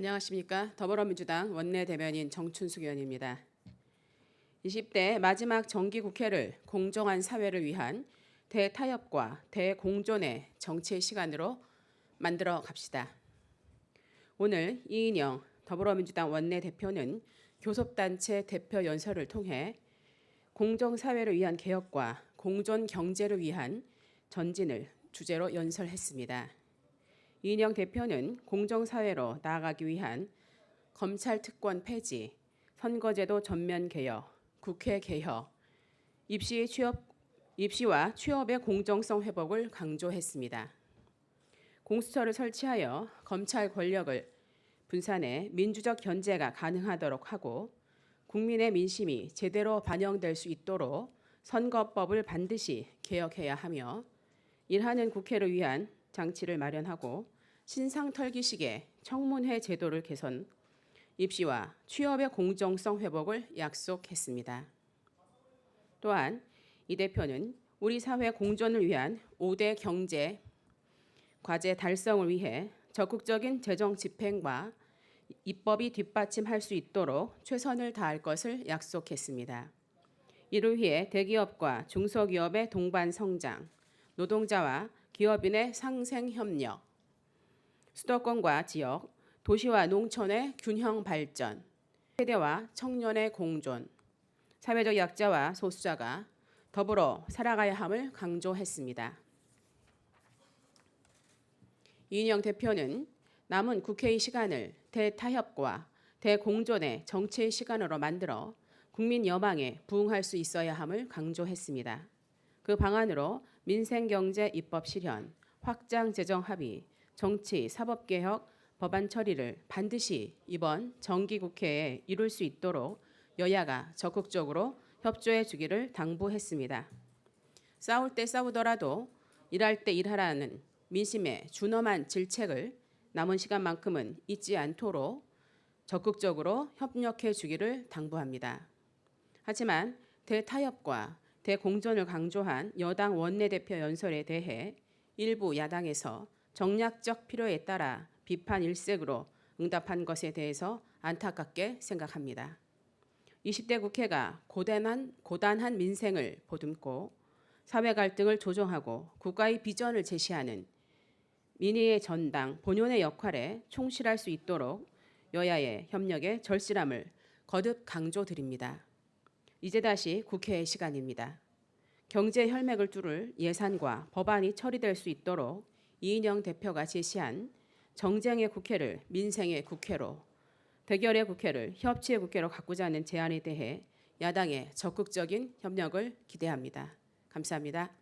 안녕하십니까. 더불어민주당 원내대변인 정춘숙 의원입니다. 20대 마지막 정기국회를 공정한 사회를 위한 대타협과 대공존의 정치의 시간으로 만들어 갑시다. 오늘 이인영 더불어민주당 원내대표는 교섭단체 대표 연설을 통해 공정사회를 위한 개혁과 공존 경제를 위한 전진을 주제로 연설했습니다. 이인영 대표는 공정사회로 나아가기 위한 검찰 특권 폐지, 선거제도 전면 개혁, 국회 개혁, 입시 취업 입시와 취업의 공정성 회복을 강조했습니다. 공수처를 설치하여 검찰 권력을 분산해 민주적 견제가 가능하도록 하고 국민의 민심이 제대로 반영될 수 있도록 선거법을 반드시 개혁해야 하며 일하는 국회를 위한 장치를 마련하고 신상 털기식의 청문회 제도를 개선, 입시와 취업의 공정성 회복을 약속했습니다. 또한 이 대표는 우리 사회 공존을 위한 5대 경제 과제 달성을 위해 적극적인 재정 집행과 입법이 뒷받침할 수 있도록 최선을 다할 것을 약속했습니다. 이를 위해 대기업과 중소기업의 동반 성장, 노동자와 기업인의 상생 협력, 수도권과 지역, 도시와 농촌의 균형 발전, 세대와 청년의 공존, 사회적 약자와 소수자가 더불어 살아가야 함을 강조했습니다. 이인영 대표는 남은 국회의 시간을 대타협과 대공존의 정치의 시간으로 만들어 국민 여망에 부응할 수 있어야 함을 강조했습니다. 그 방안으로 민생경제 입법 실현, 확장 재정 합의, 정치 사법 개혁 법안 처리를 반드시 이번 정기 국회에 이룰 수 있도록 여야가 적극적으로 협조해 주기를 당부했습니다. 싸울 때 싸우더라도 일할 때 일하라는 민심의 준엄한 질책을 남은 시간만큼은 잊지 않도록 적극적으로 협력해 주기를 당부합니다. 하지만 대타협과 대공존을 강조한 여당 원내대표 연설에 대해 일부 야당에서 정략적 필요에 따라 비판 일색으로 응답한 것에 대해서 안타깝게 생각합니다. 20대 국회가 고단한, 고단한 민생을 보듬고 사회 갈등을 조정하고 국가의 비전을 제시하는 민의의 전당 본연의 역할에 충실할 수 있도록 여야의 협력의 절실함을 거듭 강조드립니다. 이제 다시 국회의 시간입니다. 경제 혈맥을 뚫을 예산과 법안이 처리될 수 있도록 이인영 대표가 제시한 정쟁의 국회를 민생의 국회로 대결의 국회를 협치의 국회로 바꾸자는 제안에 대해 야당의 적극적인 협력을 기대합니다. 감사합니다.